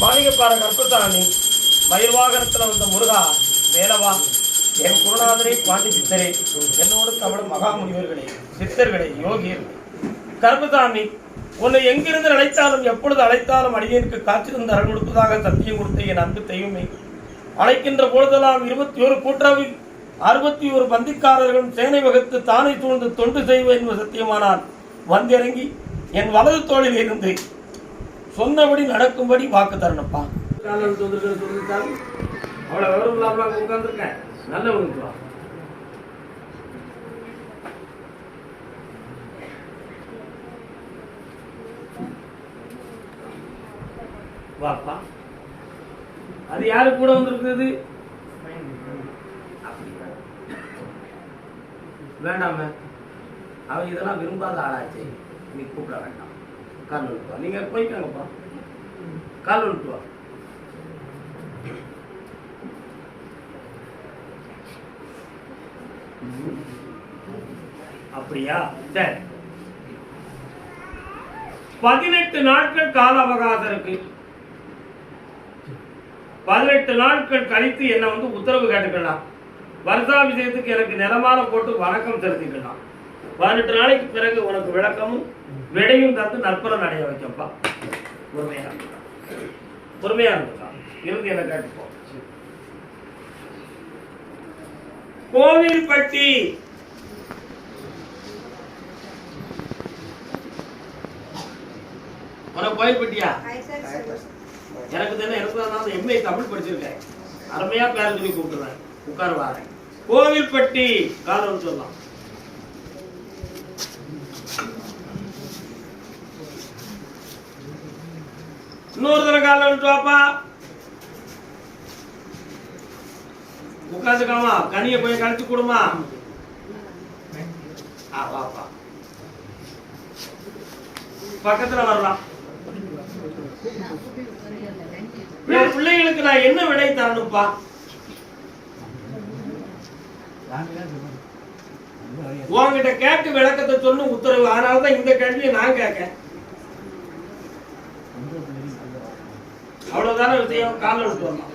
பார கற்பசாமி மயில் வந்த முருகா வேலவா என் குருநாதரே பாண்டி சித்தரே என்னோடு தமிழ் மகாமுனிவர்களே சித்தர்களே யோகியர் கர்மசாமி உன்னை எங்கிருந்து அழைத்தாலும் எப்பொழுது அழைத்தாலும் அடியனுக்கு காத்திருந்து அருள் கொடுப்பதாக சத்தியம் கொடுத்த என் அன்பு தெய்வமே. அழைக்கின்ற பொழுதெல்லாம் இருபத்தி ஒரு கூட்டாவில் அறுபத்தி ஒரு பந்திக்காரர்களும் சேனை வகுத்து தானே சூழ்ந்து தொண்டு செய்வேன் என்பது சத்தியமானால் வந்திறங்கி என் வலது தோளில் இருந்து சொன்னபடி நடக்கும்படி வாக்கு தரணுப்பா காலம் சொல்லிருக்கிறது சொல்லிட்டாலும் அவ்வளோ விவரம் இல்லாமல் உட்காந்துருக்கேன் நல்ல வா வாப்பா. அது யாரு கூட வந்திருக்குது அப்படியா? வேண்டாமே. அவன் இதெல்லாம் விரும்பாத ஆளாச்சு. நீ கூப்பிட வேண்டாம். கால் விட்டு நீங்க போய்க்காங்கப்பா கால் விட்டு அப்படியா? சரி. பதினெட்டு நாட்கள் கால அவகாசம் இருக்கு. பதினெட்டு நாட்கள் கழித்து என்ன வந்து உத்தரவு கேட்டுக்கலாம். வருஷாபிஷேகத்துக்கு எனக்கு நிலமால போட்டு வணக்கம் செலுத்திக்கலாம். பதினெட்டு நாளைக்கு பிறகு உனக்கு விளக்கமும் விடையும் தந்து நற்பலன் அடைய வைக்கப்பா. பொறுமையா. பொறுமையா இருந்துக்கா. இருந்து என்ன கேட்டுப்போம் கோவில்பட்டி. உனக்கு கோயில்பட்டியா எனக்கு தானே எனக்கு தான் எம்ஏ தமிழ் படிச்சிருக்கேன். அருமையா பேர் சொல்லி கூப்பிட்டுறேன் உட்கார வாரேன். கோவில்பட்டி. காலம் சொல்லலாம் இன்னொரு தடவை காலம் விட்டு வாப்பா. உட்காந்துக்காமா கனியை போய் கழிச்சு கொடுமா. ஆ வாப்பா. பக்கத்துல வரலாம். என் பிள்ளைகளுக்கு நான் என்ன விடை தரணும்ப்பா? உன்கிட்ட கேட்டு விளக்கத்தை சொல்லு உத்தரவு. அதனால இந்த கேள்வியை நான் கேட்க அவ்வளவுதானே விஷயம் விட்டு வரலாம்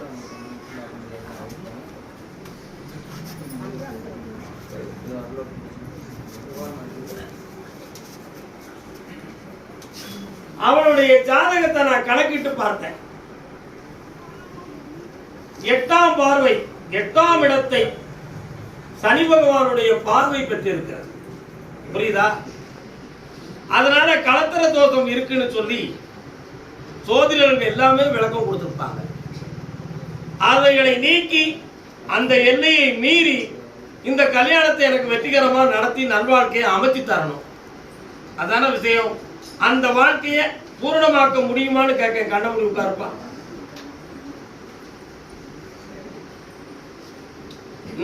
அவனுடைய ஜாதகத்தை நான் கணக்கிட்டு பார்த்தேன். எட்டாம் பார்வை எட்டாம் இடத்தை சனி பகவானுடைய பார்வை பெற்றிருக்கிறது. புரியுதா? அதனால கலத்தர தோஷம் இருக்குன்னு சொல்லி சோதிடர்கள் எல்லாமே விளக்கம் கொடுத்துருப்பாங்க. அவைகளை நீக்கி அந்த எல்லையை மீறி இந்த கல்யாணத்தை எனக்கு வெற்றிகரமாக நடத்தி நல்வாழ்க்கையை அமைச்சு தரணும். அதான விஷயம். அந்த வாழ்க்கையை பூரணமாக்க முடியுமான்னு கேட்க கண்ணமுடி உட்காருப்பா.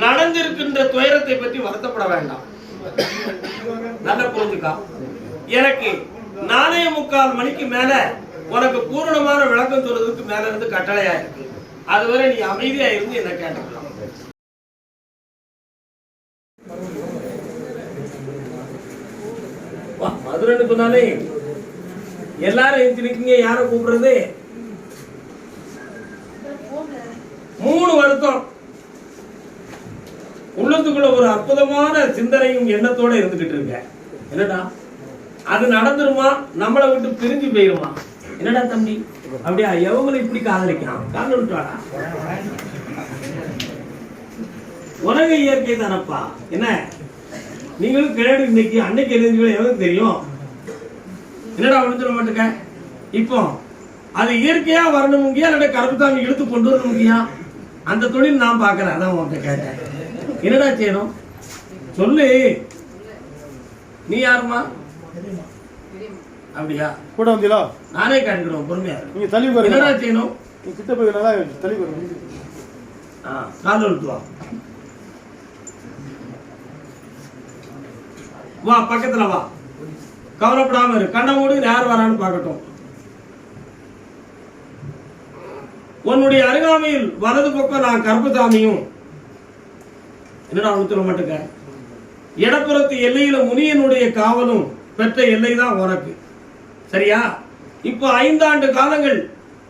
நடந்திருக்கின்ற துயரத்தை பற்றி வருத்தப்பட வேண்டாம். நல்ல புரிஞ்சுக்கா. எனக்கு நானே முக்கால் மணிக்கு மேல உனக்கு பூரணமான விளக்கம் சொல்றதுக்கு மேல இருந்து கட்டளையா இருக்கு. அதுவரை நீ அமைதியா இருந்து என்ன கேட்டுக்கலாம் வா, மதுரைன்னு சொன்னாலே எல்லாரும் எழுந்திருக்கீங்க யாரை கூப்பிடுறது? மூணு வருத்தம். உள்ளத்துக்குள்ள ஒரு அற்புதமான சிந்தனையும் எண்ணத்தோட இருந்துகிட்டு இருக்க. என்னடா? அது நடந்துருமா? நம்மளை விட்டு பிரிஞ்சு போயிருமா? என்னடா தம்பி? அப்படியா எவங்களும் இப்படி காதலிக்கலாம் காதல் விட்டுவாடா உலக இயற்கை தானப்பா. என்ன? நீங்களும் கிழடு இன்னைக்கு அன்னைக்கு எழுதுங்களோ எவனுக்கு தெரியும்? என்னடா ஒண்ணு சொல்ல மாட்டேங்க? இப்போ அது இயற்கையா வரணுமுங்கியா இல்லை கருப்புத்தாமி இழுத்து கொண்டு வரணுமுங்கியா? அந்த தொழில் நான் பார்க்கறேன். அதான் உன்கிட்ட கேட்டேன். என்னடா செய்யணும்? சொல்லு. நீ யாருமா அப்படியா? கூட வந்தீங்களா? நானே கேட்டுக்கிறோம் பொறுமையா. நீங்க தள்ளி பாருங்க என்னடா செய்யணும்? நீங்க கிட்ட போய் நல்லா தள்ளி பாருங்க ஆ கால் எடுத்து வா. வா பக்கத்துல வா. கவலைப்படாம இரு. கண்ணை மூடி யார் வரான்னு பார்க்கட்டும். உன்னுடைய அருகாமையில் வலது பக்கம் நான் கருப்பசாமியும். என்னடா சொல்ல மாட்டேங்க இடப்புறத்து எல்லையில முனியனுடைய காவலும் பெற்ற எல்லை தான் உனக்கு. சரியா? இப்போ ஐந்தாண்டு காலங்கள்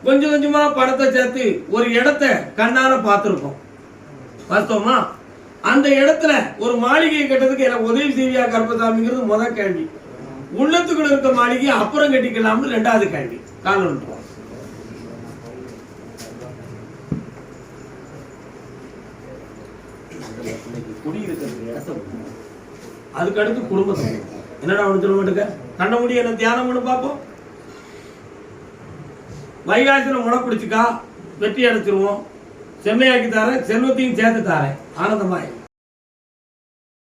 கொஞ்சம் கொஞ்சமா பணத்தை சேர்த்து ஒரு இடத்த கண்ணால பார்த்துருப்போம் பார்த்தோமா அந்த இடத்துல ஒரு மாளிகையை கட்டுறதுக்கு எனக்கு உதவி செய்வியா கருப்பசாமிங்கிறது முதல் கேள்வி. உள்ளத்துக்குள்ள இருக்க மாளிகையை அப்புறம் கட்டிக்கலாம்னு ரெண்டாவது கேள்வி. காரணம் குடியிருக்கிற இடத்த விட்டு. அதுக்கு அடுத்து குடும்பத்தை. என்னடா ஒன்று சொல்ல மாட்டேங்க? கண்ண முடிய என்ன தியானம் பண்ணு பார்ப்போம். வைகாசியில் முளை பிடிச்சிக்கா வெட்டி அடைச்சிருவோம். செம்மையாக்கி தரேன் செல்வத்தையும் சேர்த்து தாரேன். ஆனந்தமாய்.